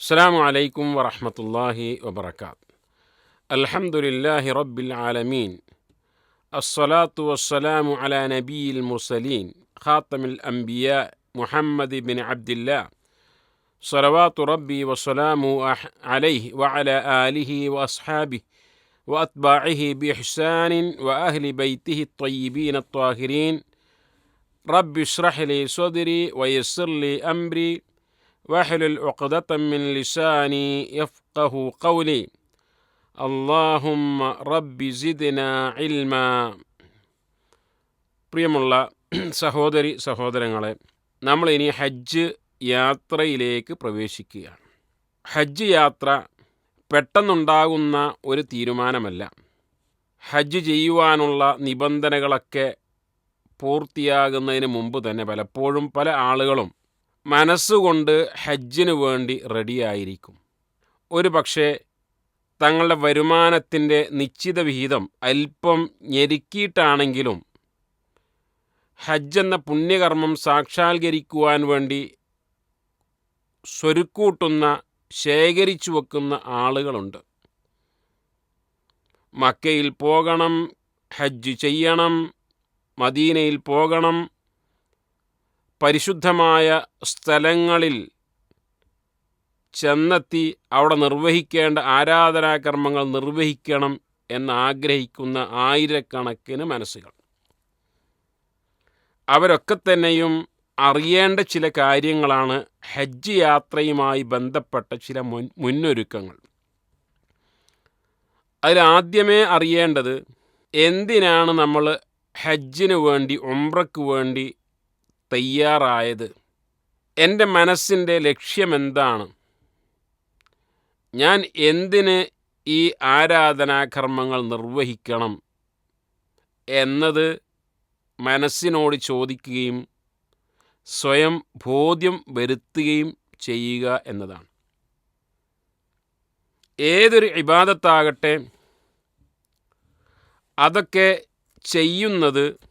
السلام عليكم ورحمة الله وبركاته. الحمد لله رب العالمين. الصلاة والسلام على نبي المرسلين خاتم الأنبياء محمد بن عبد الله. صلوات ربي وسلامه عليه وعلى آله وأصحابه وأتباعه بإحسان وأهل بيته الطيبين الطاهرين. رب اشرح لي صدري ويسر لي أمري. واحلل عقدة من لساني يفقه قولي اللهم رب زدنا علما പ്രിയമുള്ള സഹോദരി സഹോദരങ്ങളെ നമ്മൾ ഇനി ഹജ്ജ് യാത്രയിലേക്ക് പ്രവേശിക്കുകയാണ് ഹജ്ജ് യാത്ര പെട്ടെന്നുണ്ടാകുന്ന ഒരു തീരുമാനമല്ല ഹജ്ജ് ചെയ്യുവാനുള്ള നിബന്ധനകളൊക്കെ പൂർത്തിയാകുന്നതിന് മുമ്പ് തന്നെ പലപ്പോഴും പല ആളുകളും മനസ്സുകൊണ്ട് ഹജ്ജിന് വേണ്ടി റെഡിയായിരിക്കും ഒരു പക്ഷേ തങ്ങളുടെ വരുമാനത്തിന്റെ നിശ്ചിത വിഹിതം അല്പം ഞെരുക്കിയിട്ടാണെങ്കിലും ഹജ്ജ് എന്ന പുണ്യകർമ്മം സാക്ഷാത്കരിക്കുവാൻ വേണ്ടി സ്വരുക്കൂട്ടുന്ന ശേഖരിച്ചു വെക്കുന്ന ആളുകളുണ്ട്. മക്കയിൽ പോകണം ഹജ്ജ് ചെയ്യണം മദീനയിൽ പോകണം പരിശുദ്ധമായ സ്ഥലങ്ങളിൽ ചെന്നെത്തി അവിടെ നിർവഹിക്കേണ്ട ആരാധനാകർമ്മങ്ങൾ നിർവഹിക്കണം എന്നാഗ്രഹിക്കുന്ന ആയിരക്കണക്കിന് മനസ്സുകൾ. അവരൊക്കെ തന്നെയും അറിയേണ്ട ചില കാര്യങ്ങളാണ് ഹജ്ജ് യാത്രയുമായി ബന്ധപ്പെട്ട ചില മുൻ മുന്നൊരുക്കങ്ങൾ. അതിലാദ്യമേ അറിയേണ്ടത് എന്തിനാണ് നമ്മൾ ഹജ്ജിന് വേണ്ടി ഉംറയ്ക്ക് വേണ്ടി തയ്യാറായത്. എന്റെ മനസ്സിന്റെ ലക്ഷ്യമെന്താണ്? ഞാൻ എന്തിന് ഈ ആരാധനാകർമ്മങ്ങൾ നിർവഹിക്കണം എന്നത് മനസ്സിനോട് ചോദിക്കുകയും സ്വയം ബോധ്യം വരുത്തുകയും ചെയ്യുക എന്നതാണ്. ഏതൊരു ഇബാദത്താകട്ടെ അതൊക്കെ ചെയ്യുന്നത്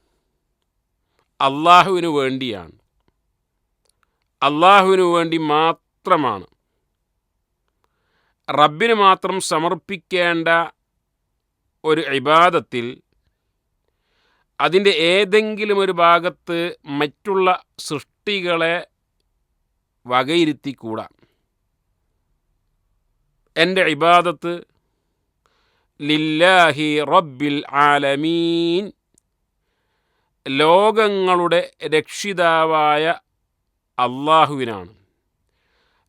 അള്ളാഹുവിന് വേണ്ടിയാണ്. അള്ളാഹുവിന് വേണ്ടി മാത്രമാണ്. റബ്ബിന് മാത്രം സമർപ്പിക്കേണ്ട ഒരു ഇബാദത്തിൽ അതിന്റെ ഏതെങ്കിലും ഒരു ഭാഗത്ത് മറ്റുള്ള സൃഷ്ടികളെ വകയിരുത്തിക്കൂടാ. എന്റെ ഇബാദത്ത് ലില്ലാഹി റബ്ബിൽ ആലമീൻ. ലോകങ്ങളുടെ രക്ഷിതാവായ അള്ളാഹുവിനാണ്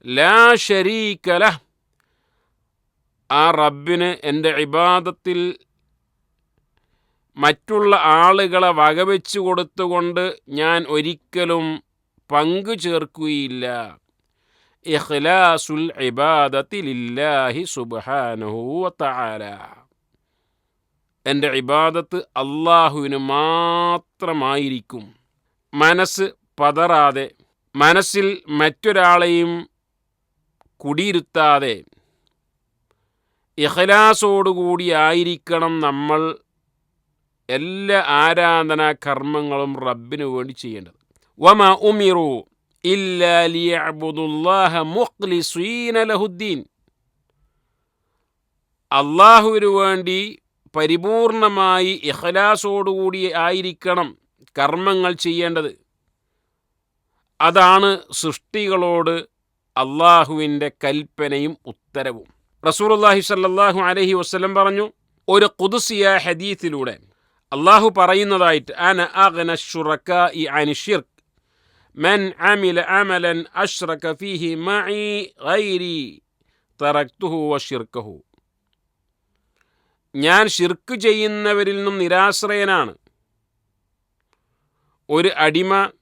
ലാ ഷരീക്കല ആ റബ്ബിന് എന്റെ ഇബാദത്തിൽ മറ്റുള്ള ആളുകളെ വകവെച്ചു കൊടുത്തുകൊണ്ട് ഞാൻ ഒരിക്കലും പങ്കു ചേർക്കുകയില്ല. ഇഖ്ലാസുൽ ഇബാദത്തിലില്ലാഹി സുബ്ഹാനഹു വതആല എന്റെ ഇബാദത്ത് അള്ളാഹുവിന് മാത്രമായിരിക്കും. മനസ്സ് പതറാതെ മനസ്സിൽ മറ്റൊരാളെയും കുടിയിരുത്താതെ ഇഹലാസോടുകൂടിയായിരിക്കണം നമ്മൾ എല്ലാ ആരാധനാ കർമ്മങ്ങളും റബ്ബിനു വേണ്ടി ചെയ്യേണ്ടത്. വമ ഉമിറു ഇല്ലാ ലിയഅ്ബുദുല്ലാഹ മുഖ്ലിസീന ലഹുദ്ദീൻ. അള്ളാഹുവിനു വേണ്ടി പരിപൂർണമായി ഇഹലാസോടുകൂടി ആയിരിക്കണം കർമ്മങ്ങൾ ചെയ്യേണ്ടത്. അതാണ് സൃഷ്ടികളോട് അള്ളാഹുവിന്റെ കൽപ്പനയും ഉത്തരവും. റസൂലുള്ളാഹി സല്ലാഹു അലഹി വസ്ലം പറഞ്ഞു ഒരു കുതുസിയ ഹദീത്തിലൂടെ അള്ളാഹു പറയുന്നതായിട്ട് അന അഗ്ന ഷുറക്ക അനി ഷിർക്ക് മൻ അമില അമലൻ അഷ്റക فيه معي غيري വഷിർക്കഹു ഞാൻ ഷിർക്ക് ചെയ്യുന്നവരിൽ നിന്നും നിരാശ്രയനാണ്. ഒരു അടിമ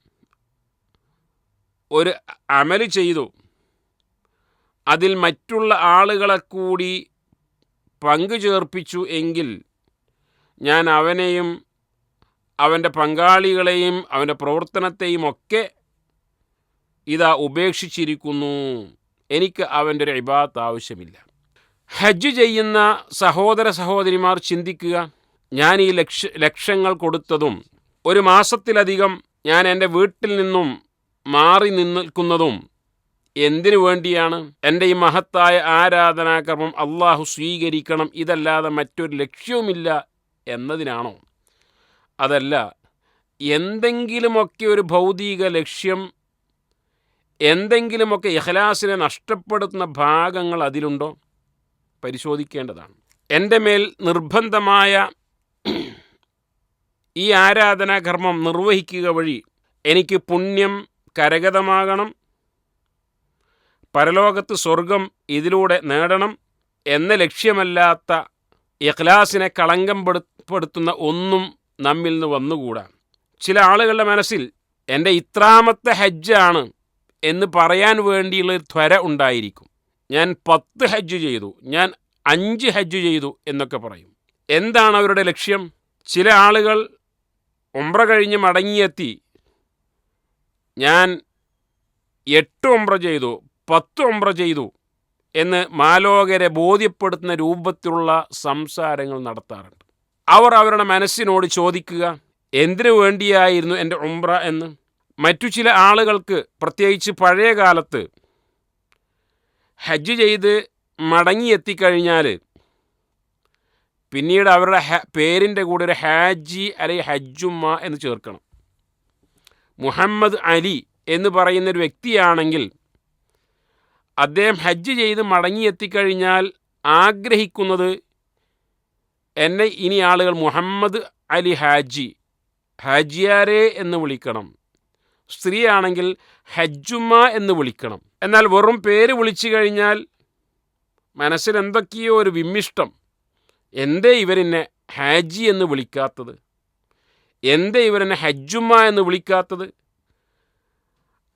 ഒരു അമൽ ചെയ്തു. അതിൽ മറ്റുള്ള ആളുകളെ കൂടി പങ്കു ചേർപ്പിച്ചു എങ്കിൽ ഞാൻ അവനെയും അവന്റെ പങ്കാളികളെയും അവന്റെ പ്രവർത്തനത്തെയും ഒക്കെ ഇതാ ഉപേക്ഷിച്ചിരിക്കുന്നു. എനിക്ക് അവന്റെ ഒരു ഇബാത്ത് ആവശ്യമില്ല. ഹജ്ജ് ചെയ്യുന്ന സഹോദര സഹോദരിമാർ ചിന്തിക്കുക ഞാൻ ഈ ലക്ഷ ലക്ഷങ്ങൾ കൊടുത്തതും ഒരു മാസത്തിലധികം ഞാൻ എന്റെ വീട്ടിൽ നിന്നും മാറി നിൽക്കുന്നതും എന്തിനു വേണ്ടിയാണ്? എന്റെ ഈ മഹത്തായ ആരാധനാക്രമം അള്ളാഹു സ്വീകരിക്കണം ഇതല്ലാതെ മറ്റൊരു ലക്ഷ്യവുമില്ല എന്നതിനാണോ? അതല്ല എന്തെങ്കിലുമൊക്കെ ഒരു ഭൗതിക ലക്ഷ്യം എന്തെങ്കിലുമൊക്കെ ഇഹ്ലാസിനെ നഷ്ടപ്പെടുത്തുന്ന ഭാഗങ്ങൾ അതിലുണ്ടോ? പരിശോധിക്കേണ്ടതാണ്. എന്റെ മേൽ നിർബന്ധമായ ഈ ആരാധനാകർമ്മം നിർവഹിക്കുക വഴി എനിക്ക് പുണ്യം കരഗതമാകണം. പരലോകത്ത് സ്വർഗം ഇതിലൂടെ നേടണം എന്ന ലക്ഷ്യമല്ലാത്ത ഇഖ്ലാസിനെ കളങ്കം പെടുത്തുന്ന ഒന്നും നമ്മിൽ നിന്ന് വന്നുകൂടാ. ചില ആളുകളുടെ മനസ്സിൽ എന്റെ ഇത്രാമത്തെ ഹജ്ജാണ് എന്ന് പറയാൻ വേണ്ടിയുള്ള ത്വര ഉണ്ടായിരിക്കും. ഞാൻ പത്ത് ഹജ്ജ് ചെയ്തു. ഞാൻ അഞ്ച് ഹജ്ജ് ചെയ്തു എന്നൊക്കെ പറയും. എന്താണ് അവരുടെ ലക്ഷ്യം? ചില ആളുകൾ ഒമ്പ്ര കഴിഞ്ഞ് മടങ്ങിയെത്തി. ഞാൻ എട്ട് ഒമ്പ്ര ചെയ്തു പത്ത് ഒമ്പ്ര ചെയ്തു എന്ന് മാലോകരെ ബോധ്യപ്പെടുത്തുന്ന രൂപത്തിലുള്ള സംസാരങ്ങൾ നടത്താറുണ്ട്. അവർ അവരുടെ മനസ്സിനോട് ചോദിക്കുക എന്തിനു വേണ്ടിയായിരുന്നു എന്റെ ഉംറ എന്ന്? മറ്റു ചില ആളുകൾക്ക് പ്രത്യേകിച്ച് പഴയ കാലത്ത് ഹജ്ജ് ചെയ്ത് മടങ്ങിയെത്തിക്കഴിഞ്ഞാൽ പിന്നീട് അവരുടെ പേരിന്റെ കൂടെ ഒരു ഹാജി അല്ലെങ്കിൽ ഹജ്ജുമ്മ എന്ന് ചേർക്കണം. മുഹമ്മദ് അലി എന്ന് പറയുന്ന ഒരു വ്യക്തിയാണെങ്കിൽ അദ്ദേഹം ഹജ്ജ് ചെയ്ത് മടങ്ങിയെത്തിക്കഴിഞ്ഞാൽ ആഗ്രഹിക്കുന്നത് എന്നെ ഇനി ആളുകൾ മുഹമ്മദ് അലി ഹാജി ഹാജിയാരെ എന്ന് വിളിക്കണം. സ്ത്രീയാണെങ്കിൽ ഹജ്ജുമ്മ എന്ന് വിളിക്കണം. എന്നാൽ വെറും പേര് വിളിച്ചു കഴിഞ്ഞാൽ മനസ്സിൽ എന്തൊക്കെയോ ഒരു വിമ്മിഷ്ടം. എന്തേ ഇവരെന്നെ ഹാജി എന്ന് വിളിക്കാത്തത്? എന്തേ ഇവരെന്നെ ഹജ്ജുമ്മ എന്ന് വിളിക്കാത്തത്?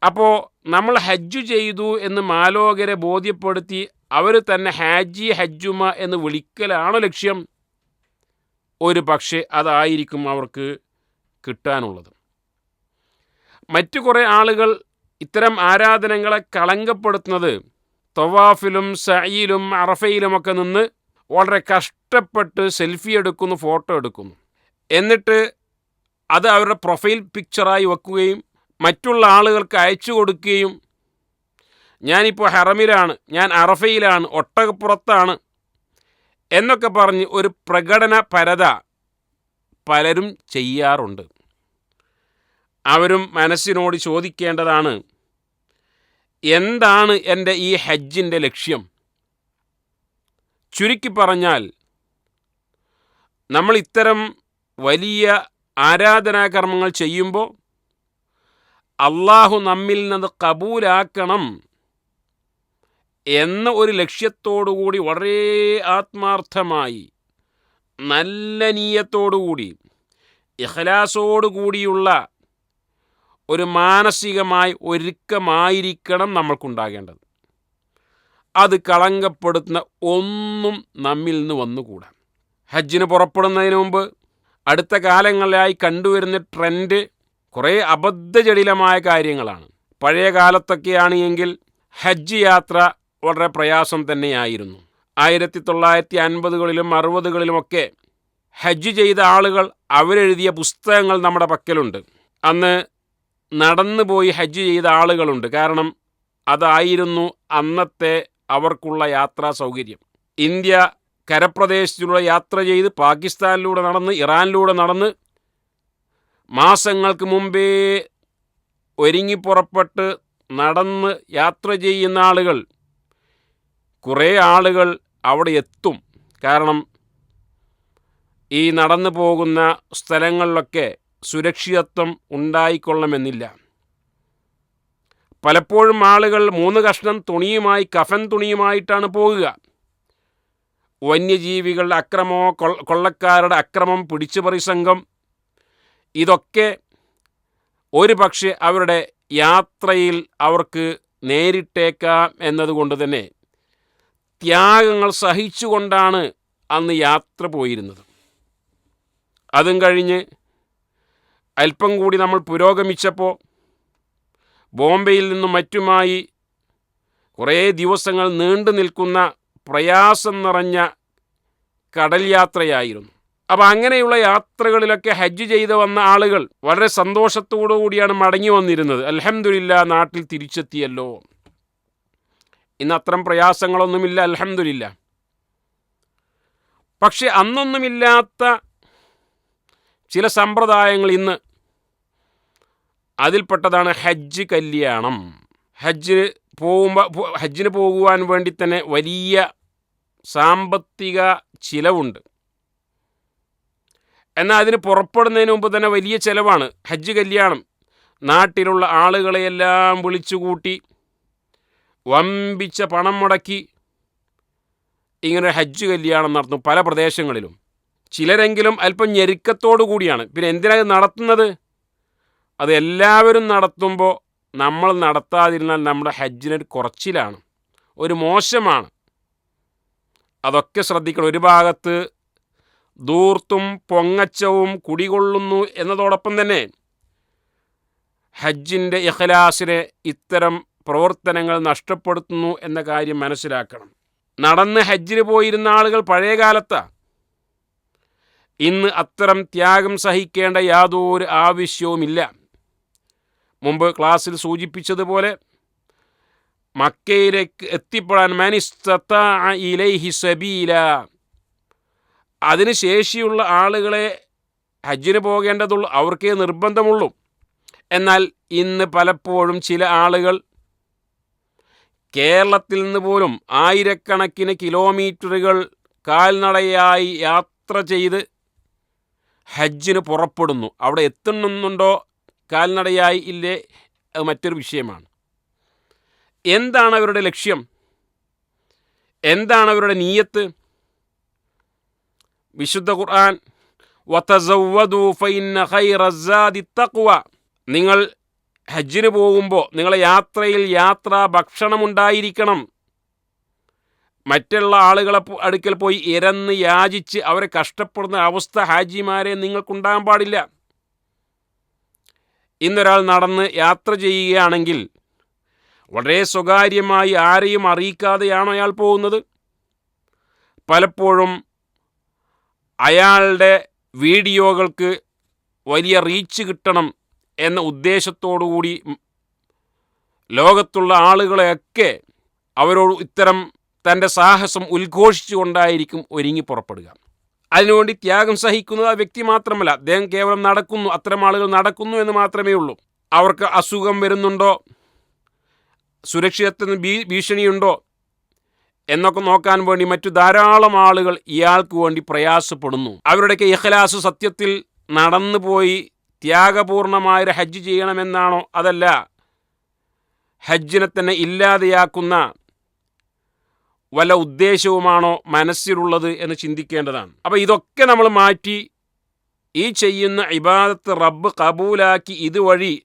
അപ്പോൾ നമ്മൾ ഹജ്ജു ചെയ്തു എന്ന് മാലോകരെ ബോധ്യപ്പെടുത്തി അവർ തന്നെ ഹാജി ഹജ്ജുമ എന്ന് വിളിക്കലാണോ ലക്ഷ്യം? ഒരു പക്ഷേ അതായിരിക്കും അവർക്ക് കിട്ടാനുള്ളത്. മറ്റു കുറേ ആളുകൾ ഇത്തരം ആരാധനകളെ കളങ്കപ്പെടുത്തുന്നത് തൊവാഫിലും സയിലും അറഫയിലുമൊക്കെ നിന്ന് വളരെ കഷ്ടപ്പെട്ട് സെൽഫി എടുക്കുന്നു ഫോട്ടോ എടുക്കുന്നു. എന്നിട്ട് അത് അവരുടെ പ്രൊഫൈൽ പിക്ചറായി വെക്കുകയും മറ്റുള്ള ആളുകൾക്ക് അയച്ചു കൊടുക്കുകയും ഞാനിപ്പോൾ ഹറമിലാണ് ഞാൻ അറഫയിലാണ് ഒട്ടകപ്പുറത്താണ് എന്നൊക്കെ പറഞ്ഞ് ഒരു പ്രകടന പരത പലരും ചെയ്യാറുണ്ട്. അവരും മനസ്സിനോട് ചോദിക്കേണ്ടതാണ് എന്താണ് എന്റെ ഈ ഹജ്ജിന്റെ ലക്ഷ്യം? ചുരുക്കി പറഞ്ഞാൽ നമ്മൾ ഇത്തരം വലിയ ആരാധനാകർമ്മങ്ങൾ ചെയ്യുമ്പോൾ അള്ളാഹു നമ്മിൽ നിന്ന് കബൂലാക്കണം എന്ന ഒരു ലക്ഷ്യത്തോടുകൂടി വളരെ ആത്മാർത്ഥമായി നല്ല നീയത്തോടുകൂടി ഇഖലാസോടുകൂടിയുള്ള ഒരു മാനസികമായ ഒരുക്കമായിരിക്കണം നമ്മൾക്കുണ്ടാകേണ്ടത്. അത് കളങ്കപ്പെടുത്തുന്ന ഒന്നും നമ്മിൽ നിന്ന് വന്നുകൂടാ. ഹജ്ജിന് പുറപ്പെടുന്നതിന് മുമ്പ് അടുത്ത കാലങ്ങളിലായി കണ്ടുവരുന്ന ട്രെൻഡ് കുറേ അബദ്ധജടിലമായ കാര്യങ്ങളാണ്. പഴയ കാലത്തൊക്കെയാണ് എങ്കിൽ ഹജ്ജ് യാത്ര വളരെ പ്രയാസം തന്നെയായിരുന്നു. ആയിരത്തി തൊള്ളായിരത്തി അൻപതുകളിലും അറുപതുകളിലുമൊക്കെ ഹജ്ജ് ചെയ്ത ആളുകൾ അവരെഴുതിയ പുസ്തകങ്ങൾ നമ്മുടെ പക്കലുണ്ട്. അന്ന് നടന്നു പോയി ഹജ്ജ് ചെയ്ത ആളുകളുണ്ട്. കാരണം അതായിരുന്നു അന്നത്തെ അവർക്കുള്ള യാത്രാ സൗകര്യം. ഇന്ത്യ കരപ്രദേശത്തിലൂടെ യാത്ര ചെയ്ത് പാകിസ്ഥാനിലൂടെ നടന്ന് ഇറാനിലൂടെ നടന്ന് മാസങ്ങൾക്ക് മുമ്പേ ഒരുങ്ങിപ്പുറപ്പെട്ട് നടന്ന് യാത്ര ചെയ്യുന്ന ആളുകൾ കുറേ ആളുകൾ അവിടെ എത്തും. കാരണം ഈ നടന്നു പോകുന്ന സ്ഥലങ്ങളിലൊക്കെ സുരക്ഷിതത്വം ഉണ്ടായിക്കൊള്ളണമെന്നില്ല. പലപ്പോഴും ആളുകൾ മൂന്ന് കഷ്ണം തുണിയുമായി കഫൻ തുണിയുമായിട്ടാണ് പോകുക. വന്യജീവികളുടെ അക്രമമോ കൊള്ളക്കാരുടെ അക്രമം പിടിച്ചുപറി സംഘം ഇതൊക്കെ ഒരു പക്ഷേ അവരുടെ യാത്രയിൽ അവർക്ക് നേരിട്ടേക്കാം എന്നതുകൊണ്ട് തന്നെ ത്യാഗങ്ങൾ സഹിച്ചുകൊണ്ടാണ് അന്ന് യാത്ര പോയിരുന്നത്. അതും കഴിഞ്ഞ് അല്പം കൂടി നമ്മൾ പുരോഗമിച്ചപ്പോൾ ബോംബെയിൽ നിന്നും മറ്റുമായി കുറേ ദിവസങ്ങൾ നീണ്ടു നിൽക്കുന്ന പ്രയാസം നിറഞ്ഞ കടൽ യാത്രയായിരുന്നു. അപ്പോൾ അങ്ങനെയുള്ള യാത്രകളിലൊക്കെ ഹജ്ജ് ചെയ്ത് വന്ന ആളുകൾ വളരെ സന്തോഷത്തോടു കൂടിയാണ് മടങ്ങി വന്നിരുന്നത്. അലഹമില്ല നാട്ടിൽ തിരിച്ചെത്തിയല്ലോ. ഇന്ന് അത്തരം പ്രയാസങ്ങളൊന്നുമില്ല അലഹമില്ല പക്ഷെ അന്നൊന്നുമില്ലാത്ത ചില സമ്പ്രദായങ്ങൾ ഇന്ന് അതിൽപ്പെട്ടതാണ് ഹജ്ജ് കല്യാണം. ഹജ്ജിന് പോകുമ്പോൾ ഹജ്ജിന് പോകുവാൻ വേണ്ടി തന്നെ വലിയ സാമ്പത്തിക ചിലവുണ്ട്. എന്നാൽ അതിന് പുറപ്പെടുന്നതിന് മുമ്പ് തന്നെ വലിയ ചിലവാണ് ഹജ്ജ് കല്യാണം. നാട്ടിലുള്ള ആളുകളെയെല്ലാം വിളിച്ചുകൂട്ടി വമ്പിച്ച പണം മുടക്കി ഇങ്ങനെ ഹജ്ജ് കല്യാണം നടത്തും പല പ്രദേശങ്ങളിലും. ചിലരെങ്കിലും അല്പം ഞെരുക്കത്തോടു കൂടിയാണ്. പിന്നെ എന്തിനാണ് നടത്തുന്നത്? അത് എല്ലാവരും നടത്തുമ്പോൾ നമ്മൾ നടത്താതിരുന്നാൽ നമ്മുടെ ഹജ്ജിനൊരു കുറച്ചിലാണ്. ഒരു മോശമാണ്. അതൊക്കെ ശ്രദ്ധിക്കണം. ഒരു ഭാഗത്ത് ദൂർത്തും പൊങ്ങച്ചവും കുടികൊള്ളുന്നു എന്നതോടൊപ്പം തന്നെ ഹജ്ജിന്റെ ഇഖലാസിനെ ഇത്തരം പ്രവർത്തനങ്ങൾ നഷ്ടപ്പെടുത്തുന്നു എന്ന കാര്യം മനസ്സിലാക്കണം. നടന്ന് ഹജ്ജിന് പോയിരുന്ന ആളുകൾ പഴയ കാലത്താണ് ഇന്ന് അത്തരം ത്യാഗം സഹിക്കേണ്ട യാതൊരു ആവശ്യവുമില്ല. മുമ്പ് ക്ലാസ്സിൽ സൂചിപ്പിച്ചതുപോലെ മക്കയിലേക്ക് എത്തിപ്പെടാൻ മനിസ്തത്ത സബീല. അതിന് ശേഷിയുള്ള ആളുകളെ ഹജ്ജിന് പോകേണ്ടതുള്ളൂ അവർക്കേ നിർബന്ധമുള്ളൂ. എന്നാൽ ഇന്ന് പലപ്പോഴും ചില ആളുകൾ കേരളത്തിൽ നിന്ന് പോലും ആയിരക്കണക്കിന് കിലോമീറ്ററുകൾ കാൽനടയായി യാത്ര ചെയ്ത് ഹജ്ജിന് പുറപ്പെടുന്നു. അവിടെ എത്തുന്നുണ്ടോ? കാൽനടയായി ഇല്ലേ? അത് മറ്റൊരു വിഷയമാണ്. എന്താണ് അവരുടെ ലക്ഷ്യം? എന്താണ് അവരുടെ നീയത്ത്? വിശുദ്ധ ഖുർആൻ നിങ്ങൾ ഹജ്ജിന് പോകുമ്പോൾ നിങ്ങളെ യാത്രയിൽ യാത്രാ ഭക്ഷണമുണ്ടായിരിക്കണം മറ്റുള്ള ആളുകളെ അടുക്കൽ പോയി ഇരന്ന് യാചിച്ച് അവരെ കഷ്ടപ്പെടുന്ന അവസ്ഥ ഹാജിമാരെ നിങ്ങൾക്കുണ്ടാകാൻ പാടില്ല. ഇന്നൊരാൾ നടന്ന് യാത്ര ചെയ്യുകയാണെങ്കിൽ വളരെ സ്വകാര്യമായി ആരെയും അറിയിക്കാതെയാണോ അയാൾ പോകുന്നത്? പലപ്പോഴും അയാളുടെ വീഡിയോകൾക്ക് വലിയ റീച്ച് കിട്ടണം എന്ന ഉദ്ദേശത്തോടുകൂടി ലോകത്തുള്ള ആളുകളെയൊക്കെ അവരോട് ഇത്തരം തന്റെ സാഹസം ഉദ്ഘോഷിച്ചുകൊണ്ടായിരിക്കും ഒരുങ്ങി പുറപ്പെടുക. അതിനുവേണ്ടി ത്യാഗം സഹിക്കുന്നത് ആ വ്യക്തി മാത്രമല്ല അദ്ദേഹം കേവലം നടക്കുന്നു അത്തരം ആളുകൾ നടക്കുന്നു എന്ന് മാത്രമേ ഉള്ളൂ. അവർക്ക് അസുഖം വരുന്നുണ്ടോ? സുരക്ഷിതത്വത്തിന് ഭീ ഭീഷണിയുണ്ടോ? എന്നൊക്കെ നോക്കാൻ വേണ്ടി മറ്റു ധാരാളം ആളുകൾ ഇയാൾക്ക് വേണ്ടി പ്രയാസപ്പെടുന്നു. അവരുടെയൊക്കെ ഇഖലാസ് സത്യത്തിൽ നടന്നുപോയി ത്യാഗപൂർണമായൊരു ഹജ്ജ് ചെയ്യണമെന്നാണോ? അതല്ല ഹജ്ജിനെ തന്നെ ഇല്ലാതെയാക്കുന്ന വല്ല ഉദ്ദേശവുമാണോ മനസ്സിലുള്ളത് എന്ന് ചിന്തിക്കേണ്ടതാണ്. അപ്പോൾ ഇതൊക്കെ നമ്മൾ മാറ്റി ഈ ചെയ്യുന്ന ഇബാദത്ത് റബ്ബ് കബൂലാക്കി ഇതുവഴി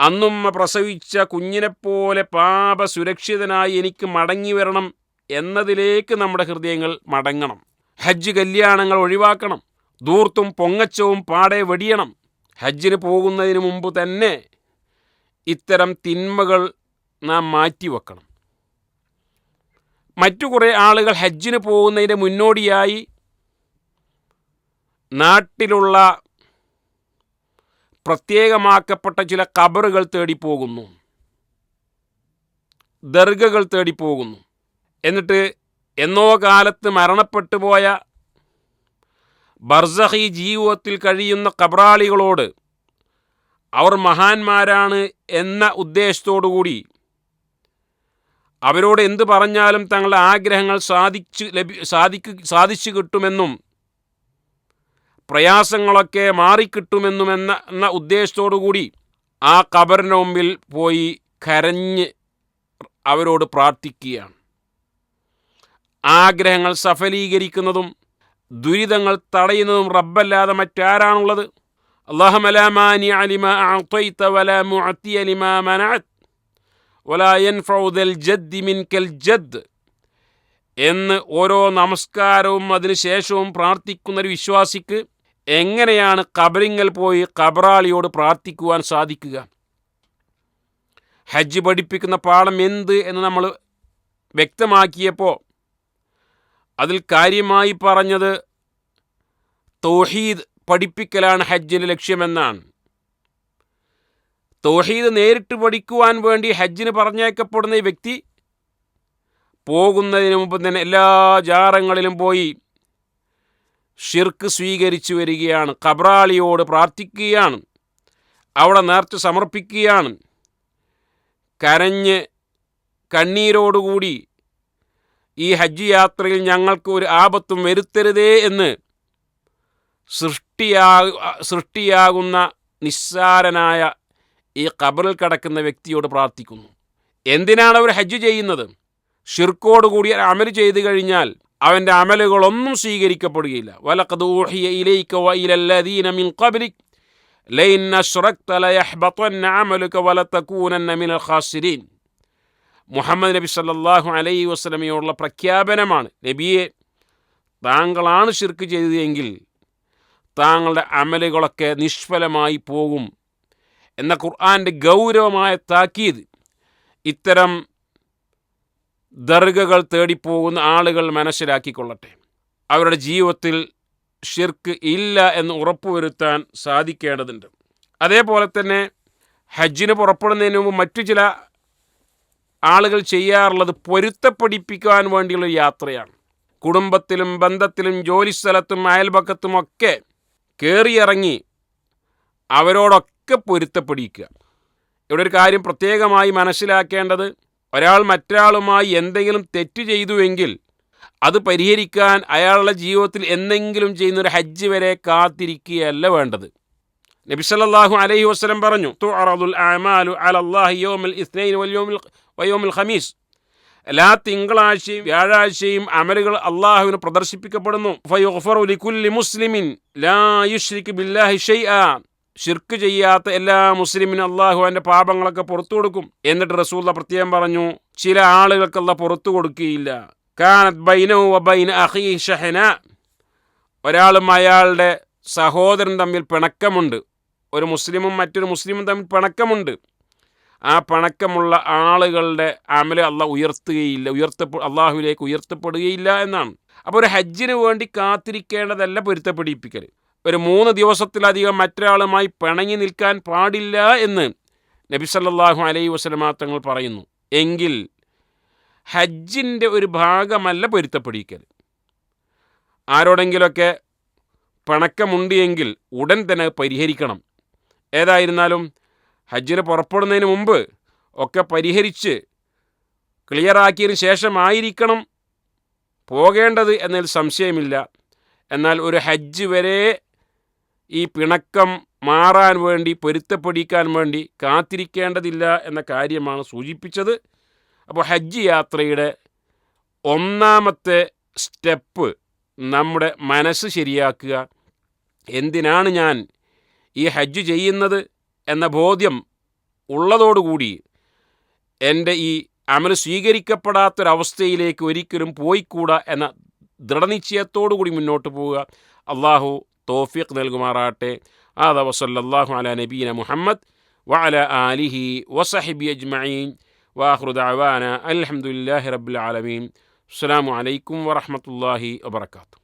അന്നുമ്മ പ്രസവിച്ച കുഞ്ഞിനെപ്പോലെ പാപ സുരക്ഷിതനായി എനിക്ക് മടങ്ങി വരണം എന്നതിലേക്ക് നമ്മുടെ ഹൃദയങ്ങൾ മടങ്ങണം. ഹജ്ജ് കല്യാണങ്ങൾ ഒഴിവാക്കണം. ദൂർത്തും പൊങ്ങച്ചവും പാടെ വെടിയണം. ഹജ്ജിന് പോകുന്നതിന് മുമ്പ് തന്നെ ഇത്തരം തിന്മകൾ നാം മാറ്റിവെക്കണം. മറ്റു കുറേ ആളുകൾ ഹജ്ജിന് പോകുന്നതിന്റെ മുന്നോടിയായി നാട്ടിലുള്ള പ്രത്യേകമാക്കപ്പെട്ട ചില കബറുകൾ തേടിപ്പോകുന്നു ദർഗകൾ തേടിപ്പോകുന്നു എന്നിട്ട് എന്നോ കാലത്ത് മരണപ്പെട്ടു പോയ ബർസഹി ജീവിതത്തിൽ കഴിയുന്ന കബറാളികളോട് അവർ മഹാന്മാരാണ് എന്ന ഉദ്ദേശത്തോടുകൂടി അവരോട് എന്ത് പറഞ്ഞാലും തങ്ങളുടെ ആഗ്രഹങ്ങൾ സാധിച്ചു ലഭി സാധിക്കു സാധിച്ചു കിട്ടുമെന്നും പ്രയാസങ്ങളൊക്കെ മാറിക്കിട്ടുമെന്നും എന്ന എന്ന ഉദ്ദേശത്തോടുകൂടി ആ ഖബറിന് മുമ്പിൽ പോയി കരഞ്ഞ് അവരോട് പ്രാർത്ഥിക്കുകയാണ്. ആഗ്രഹങ്ങൾ സഫലീകരിക്കുന്നതും ദുരിതങ്ങൾ തടയുന്നതും റബ്ബല്ലാതെ മറ്റാരാണുള്ളത്? അള്ളാഹമലാമാനി അലിമ അലിമ മനഅത്ത്. ജദ്ദി മിൻകൽ ജദ് എന്ന് ഓരോ നമസ്കാരവും അതിനുശേഷവും പ്രാർത്ഥിക്കുന്ന ഒരു വിശ്വാസിക്ക് എങ്ങനെയാണ് കബറിങ്ങൽ പോയി കബറാളിയോട് പ്രാർത്ഥിക്കുവാൻ സാധിക്കുക? ഹജ്ജ് പഠിപ്പിക്കുന്ന പാഠം എന്ത് എന്ന് നമ്മൾ വ്യക്തമാക്കിയപ്പോൾ അതിൽ കാര്യമായി പറഞ്ഞത് തോഹീദ് പഠിപ്പിക്കലാണ് ഹജ്ജിന്റെ ലക്ഷ്യമെന്നാണ്. തോഹീദ് നേരിട്ട് പഠിക്കുവാൻ വേണ്ടി ഹജ്ജിന് പറഞ്ഞേക്കപ്പെടുന്ന ഈ വ്യക്തി പോകുന്നതിന് മുമ്പ് തന്നെ എല്ലാ ജാറങ്ങളിലും പോയി ഷിർക്ക് സ്വീകരിച്ചു വരികയാണ് കബ്രാളിയോട് പ്രാർത്ഥിക്കുകയാണ് അവിടെ നേർച്ച സമർപ്പിക്കുകയാണ്. കരഞ്ഞ് കണ്ണീരോടുകൂടി ഈ ഹജ്ജ് യാത്രയിൽ ഞങ്ങൾക്ക് ഒരു ആപത്തും വരുത്തരുതേ എന്ന് സൃഷ്ടിയാ സൃഷ്ടിയാകുന്ന നിസ്സാരനായ ഈ ഖബറിൽ കിടക്കുന്ന വ്യക്തിയോട് പ്രാർത്ഥിക്കുന്നു. എന്തിനാണ് അവർ ഹജ്ജ് ചെയ്യുന്നത്? ഷിർക്കോടുകൂടി അമൽ ചെയ്തു കഴിഞ്ഞാൽ അവന്റെ അമലുകളൊന്നും സ്വീകരിക്കപ്പെടുകയില്ല. മിൻ അമലുക മിനൽ ഖാസിരീൻ. മുഹമ്മദ് നബി സല്ലല്ലാഹു അലൈഹി വസല്ലമയോടുള്ള പ്രഖ്യാപനമാണ്. നബിയെ താങ്കളാണ് ഷിർക്ക് ചെയ്തതെങ്കിൽ താങ്കളുടെ അമലുകളൊക്കെ നിഷ്ഫലമായി പോകും എന്ന ഖുർആാന്റെ ഗൗരവമായ താക്കീത് ഇത്തരം ദർഗകൾ തേടിപ്പോകുന്ന ആളുകൾ മനസ്സിലാക്കിക്കൊള്ളട്ടെ. അവരുടെ ജീവിതത്തിൽ ഷിർക്ക് ഇല്ല എന്ന് ഉറപ്പുവരുത്താൻ സാധിക്കേണ്ടതുണ്ട്. അതേപോലെ തന്നെ ഹജ്ജിന് പുറപ്പെടുന്നതിന് മുമ്പ് മറ്റു ചില ആളുകൾ ചെയ്യാറുള്ളത് പൊരുത്തപ്പെടിപ്പിക്കാൻ വേണ്ടിയുള്ള യാത്രയാണ്. കുടുംബത്തിലും ബന്ധത്തിലും ജോലിസ്ഥലത്തും അയൽപക്കത്തുമൊക്കെ കയറിയിറങ്ങി അവരോടൊക്കെ പൊരുത്തപ്പെടിക്കുക ഇവിടെ ഒരു കാര്യം പ്രത്യേകമായി മനസ്സിലാക്കേണ്ടത് ഒരാൾ മറ്റൊരാളുമായി എന്തെങ്കിലും തെറ്റ് ചെയ്തുവെങ്കിൽ അത് പരിഹരിക്കാൻ അയാളുടെ ജീവിതത്തിൽ എന്തെങ്കിലും ചെയ്യുന്നൊരു ഹജ്ജ് വരെ കാത്തിരിക്കുകയല്ല വേണ്ടത്. നബി സല്ലല്ലാഹു അലൈഹി വസല്ലം പറഞ്ഞു വയൗമിൽ ഖമീസ്. എല്ലാ തിങ്കളാഴ്ചയും വ്യാഴാഴ്ചയും അമലുകൾ അള്ളാഹുവിന് പ്രദർശിപ്പിക്കപ്പെടുന്നു. മുസ്ലിമിൻ ലാ ബില്ലാഹി ഷൈആ. ഷിർക്ക് ചെയ്യാത്ത എല്ലാ മുസ്ലിമിനും അള്ളാഹു അവന്റെ പാപങ്ങളൊക്കെ പുറത്തു കൊടുക്കും. എന്നിട്ട് റസൂള്ള പ്രത്യേകം പറഞ്ഞു ചില ആളുകൾക്കുള്ള പുറത്തു കൊടുക്കുകയില്ല. കാനത് ബൈനഹു വബൈന അഖീ ഷഹന. ഒരാളും അയാളുടെ സഹോദരൻ തമ്മിൽ പിണക്കമുണ്ട്. ഒരു മുസ്ലിമും മറ്റൊരു മുസ്ലിമും തമ്മിൽ പിണക്കമുണ്ട്. ആ പണക്കമുള്ള ആളുകളുടെ അമല അല്ല ഉയർത്തുകയില്ല ഉയർത്തപ്പെ അള്ളാഹുവിലേക്ക് ഉയർത്തപ്പെടുകയില്ല എന്നാണ്. അപ്പോൾ ഒരു ഹജ്ജിന് വേണ്ടി കാത്തിരിക്കേണ്ടതല്ല പൊരുത്തപ്പെടിപ്പിക്കൽ ഒരു മൂന്ന് ദിവസത്തിലധികം മറ്റൊരാളുമായി പിണങ്ങി നിൽക്കാൻ പാടില്ല എന്ന് നബി സല്ലല്ലാഹു അലൈഹി വസല്ലമ തങ്ങൾ പറയുന്നു. എങ്കിൽ ഹജ്ജിന്റെ ഒരു ഭാഗമല്ല പൊരുത്തപ്പെടിക്കൽ. ആരോടെങ്കിലൊക്കെ പിണക്കമുണ്ട് എങ്കിൽ ഉടൻ തന്നെ പരിഹരിക്കണം. ഏതായിരുന്നാലും ഹജ്ജിന് പുറപ്പെടുന്നതിന് മുമ്പ് ഒക്കെ പരിഹരിച്ച് ക്ലിയറാക്കിയതിന് ശേഷമായിരിക്കണം പോകേണ്ടത് എന്നതിൽ സംശയമില്ല. എന്നാൽ ഒരു ഹജ്ജ് വരെ ഈ പിണക്കം മാറാൻ വേണ്ടി പൊരുത്തപ്പെടിക്കാൻ വേണ്ടി കാത്തിരിക്കേണ്ടതില്ല എന്ന കാര്യമാണ് സൂചിപ്പിച്ചത്. അപ്പോൾ ഹജ്ജ് യാത്രയുടെ ഒന്നാമത്തെ സ്റ്റെപ്പ് നമ്മുടെ മനസ്സ് ശരിയാക്കുക. എന്തിനാണ് ഞാൻ ഈ ഹജ്ജ് ചെയ്യുന്നത് എന്ന ബോധ്യം ഉള്ളതോടുകൂടി എന്റെ ഈ അമൽ സ്വീകരിക്കപ്പെടാത്തൊരവസ്ഥയിലേക്ക് ഒരിക്കലും പോയിക്കൂടാ എന്ന ദൃഢനിശ്ചയത്തോടു കൂടി മുന്നോട്ട് പോവുക. അള്ളാഹു തോഫിഖ് നൽകുമാറാട്ടെ ആദ വസല്ലാഹു അല നബീന മുഹമ്മദ് വഅല ആലിഹി വസഹിബി അജ്മഈൻ. വാഹ്റു അലഹമുല്ലാഹി റബ്ബിൽ ആലമീൻ. അസ്സലാമു അലൈക്കും വറഹ്മത്തുള്ളാഹി വബറകാതുഹു.